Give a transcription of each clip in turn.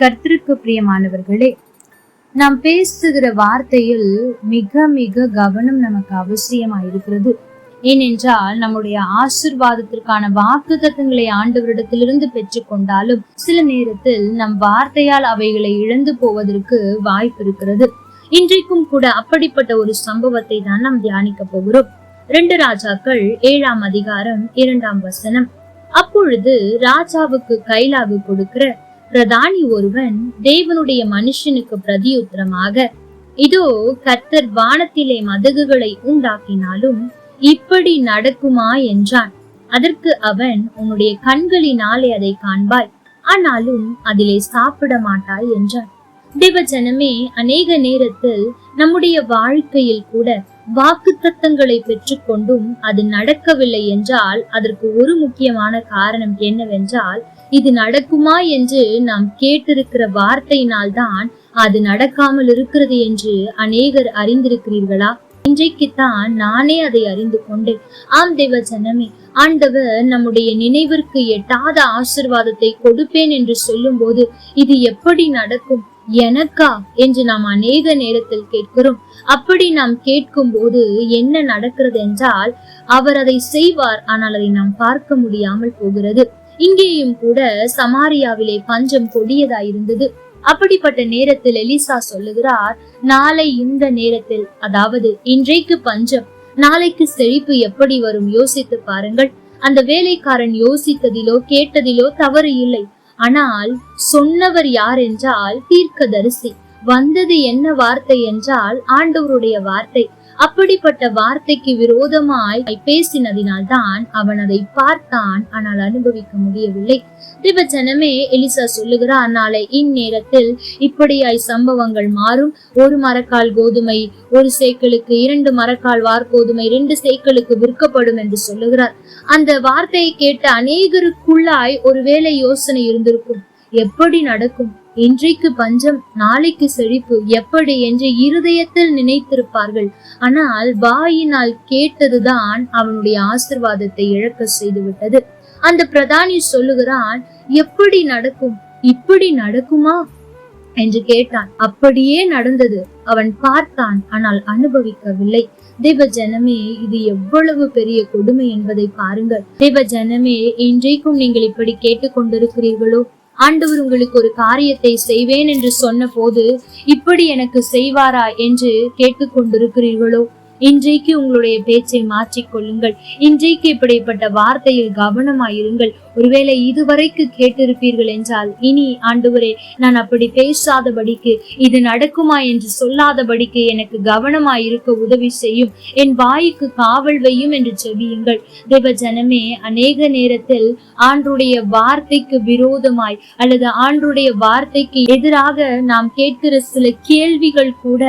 கர்த்தருக்கு பிரியமானவர்களே நாம் பேசுகிற வார்த்தையில் மிக மிக கவனம் நமக்கு அவசியமா இருக்கிறது. ஏனென்றால் நம்முடைய ஆசிர்வாதத்திற்கான வாக்கு தத்துவங்களை ஆண்டவரிடத்திலிருந்து பெற்றுக்கொண்டாலும் சில நேரத்தில் நம் வார்த்தையால் அவைகளை இழந்து போவதற்கு வாய்ப்பு இருக்கிறது. இன்றைக்கும் கூட அப்படிப்பட்ட ஒரு சம்பவத்தை தான் நாம் தியானிக்க போகிறோம். ரெண்டு ராஜாக்கள் ஏழாம் அதிகாரம் இரண்டாம் வசனம். அப்பொழுது ராஜாவுக்கு கைலாகு கொடுக்கிற பிரதானி ஒருவன் தேவனுடைய மனுஷனுக்கு பிரதியுத்தரமாக இதோ கர்த்தர் வானத்திலே மதகுகளை உண்டாக்கினாலும் இப்படி நடக்குமா என்றான். அதற்கு அவன் உன்னுடைய கண்களினாலே அதை காண்பாய் ஆனாலும் அதிலே சாப்பிட மாட்டாய் என்றான். தேவ ஜனமே அநேக நேரத்தில் நம்முடைய வாழ்க்கையில் கூட வாக்கு தத்தங்களை பெற்றுக்கொண்டும் அது நடக்கவில்லை என்றால் அதற்கு ஒரு முக்கியமான காரணம் என்னவென்றால் இது நடக்குமா என்று நாம் கேட்டிருக்கிற வார்த்தையினால் தான் அது நடக்காமல் இருக்கிறது என்று அநேகர் அறிந்திருக்கிறீர்களா? இன்றைக்குத்தான் நானே அதை அறிந்து கொண்டேன். ஆம் தேவ ஜனமே ஆண்டவர் நம்முடைய நினைவிற்கு எட்டாத ஆசிர்வாதத்தை கொடுப்பேன் என்று சொல்லும்போது இது எப்படி நடக்கும்? எனக்கா? என்று நாம் அநேக நேரத்தில் கேட்கிறோம். அப்படி நாம் கேட்கும் போது என்ன நடக்கிறது என்றால் அவர் அதை செய்வார் ஆனால் அதை நாம் பார்க்க முடியாமல் போகிறது. இங்கேயும் கூட சமாரியாவிலே பஞ்சம் கொடியதாயிருந்தது. அப்படிப்பட்ட நேரத்தில் எலிசா சொல்லுகிறார் நாளை இந்த நேரத்தில் அதாவது இன்றைக்கு பஞ்சம் நாளைக்கு செழிப்பு எப்படி வரும் யோசித்து பாருங்கள். அந்த வேலைக்காரன் யோசித்ததிலோ கேட்டதிலோ தவறு இல்லை. ஆனால் சொன்னவர் யார் என்றால் தீர்க்கதரிசி. வந்தது என்ன வார்த்தை என்றால் ஆண்டவருடைய வார்த்தை. அப்படிப்பட்ட வார்த்தைக்கு விரோதமாய் பேசினதினால் தான் அவன் அதை பார்த்தான். ஆனால் அனுபவிக்க முடியவில்லை. தேவ எலிசா சொல்லுகிறார் நாளை இந்நேரத்தில் இப்படியாய் சம்பவங்கள் மாறும். ஒரு மரக்கால் கோதுமை ஒரு சேக்களுக்கு இரண்டு மரக்கால் வார்கோதுமை இரண்டு சேக்களுக்கு விற்கப்படும் என்று சொல்லுகிறார். அந்த வார்த்தையை கேட்ட அநேகருக்குள்ளாய் ஒருவேளை யோசனை இருந்திருக்கும். எப்படி நடக்கும்? இன்றைக்கு பஞ்சம் நாளைக்கு செழிப்பு எப்படி என்று இருதயத்தில் நினைத்திருப்பார்கள். ஆனால் வாயினால் கேட்டதுதான் அவனுடைய ஆசிர்வாதத்தை இழக்க செய்துவிட்டது. அந்த பிரதானி சொல்லுகிறான் எப்படி நடக்கும்? இப்படி நடக்குமா? என்று கேட்டான். அப்படியே நடந்தது. அவன் பார்த்தான் ஆனால் அனுபவிக்கவில்லை. தேவ ஜனமே இது எவ்வளவு பெரிய கொடுமை என்பதை பாருங்கள். தேவ ஜனமே இன்றைக்கும் நீங்கள் இப்படி கேட்டுக்கொண்டிருக்கிறீர்களோ? ஆண்டவர் உங்களுக்கு ஒரு காரியத்தை செய்வேன் என்று சொன்ன போது இப்படி எனக்கு செய்வாரா என்று கேட்டுக்கொண்டிருக்கிறீர்களோ? இன்றைக்கு உங்களுடைய பேச்சை மாற்றிக்கொள்ளுங்கள் இன்றைக்கு இப்படிப்பட்ட வார்த்தையில் கவனமாயிருங்கள். ஒருவேளை இதுவரைக்கு கேட்டிருப்பீர்கள் என்றால் இனி ஆண்டவரே நான் அப்படி பேசாதபடிக்கு இது நடக்குமா என்று சொல்லாதபடிக்கு எனக்கு கவனமாயிருக்க உதவி செய்யும். என் வாய்க்கு காவல் வையும் என்று செவியுங்கள் தேவ ஜனமே அநேக நேரத்தில் ஆண்டுடைய வார்த்தைக்கு விரோதமாய் அல்லது ஆண்டுடைய வார்த்தைக்கு எதிராக நாம் கேட்கிற சில கேள்விகள் கூட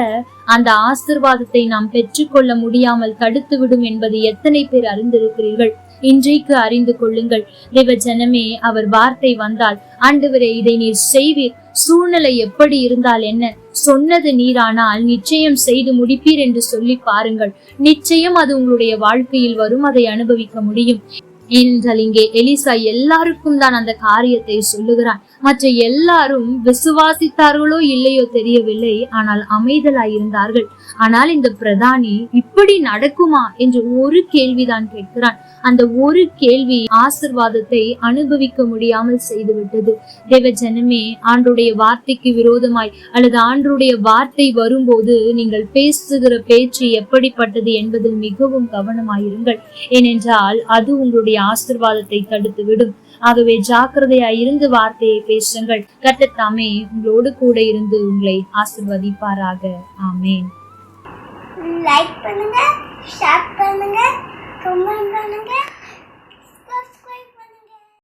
அந்த ஆசிர்வாதத்தை நாம் பெற்றுக்கொள்ள முடியாமல் தடுத்துவிடும் என்பது எத்தனை பேர் அறிந்திருக்கிறீர்கள்? இன்றைக்கு அறிந்து கொள்ளுங்கள். தேவ ஜனமே அவர் வார்த்தை வந்தால் ஆண்டவரே இதை நீர் செய்வீர். சூழ்நிலை எப்படி இருந்தால் என்ன? சொன்னது நீரானால் நிச்சயம் செய்து முடிப்பீர் என்று சொல்லி பாருங்கள். நிச்சயம் அது உங்களுடைய வாழ்க்கையில் வரும் அதை அனுபவிக்க முடியும். ஏனென்றால் இங்கே எலிசா எல்லாருக்கும் தான் அந்த காரியத்தை சொல்லுகிறான். மற்ற எல்லாரும் விசுவாசித்தார்களோ இல்லையோ தெரியவில்லை. ஆனால் அமைதலாய் இருந்தார்கள். ஆனால் இந்த பிரதானி இப்படி நடக்குமா என்று ஒரு கேள்விதான் கேட்கிறான். அந்த ஒரு கேள்வி ஆசிர்வாதத்தை அனுபவிக்க முடியாமல் செய்துவிட்டது. தேவ ஜனமே ஆண்டுடைய வார்த்தைக்கு விரோதமாய் அல்லது ஆண்டுடைய வார்த்தை வரும்போது நீங்கள் பேசுகிற பேச்சு எப்படிப்பட்டது என்பதில் மிகவும் கவனமாயிருங்கள். ஏனென்றால் அது உங்களுடைய ஆசிர்வாதத்தை தடுத்து விடும் ஆகவே ஜாக்கிரதையா இருந்து வார்த்தையை பேசுங்கள். கட்டத்தாமே உங்களோடு கூட இருந்து உங்களை ஆசிர்வதிப்பாராக. ஆமேன். லைக் பண்ணுங்க ஷேர் பண்ணுங்க கமெண்ட் பண்ணுங்க.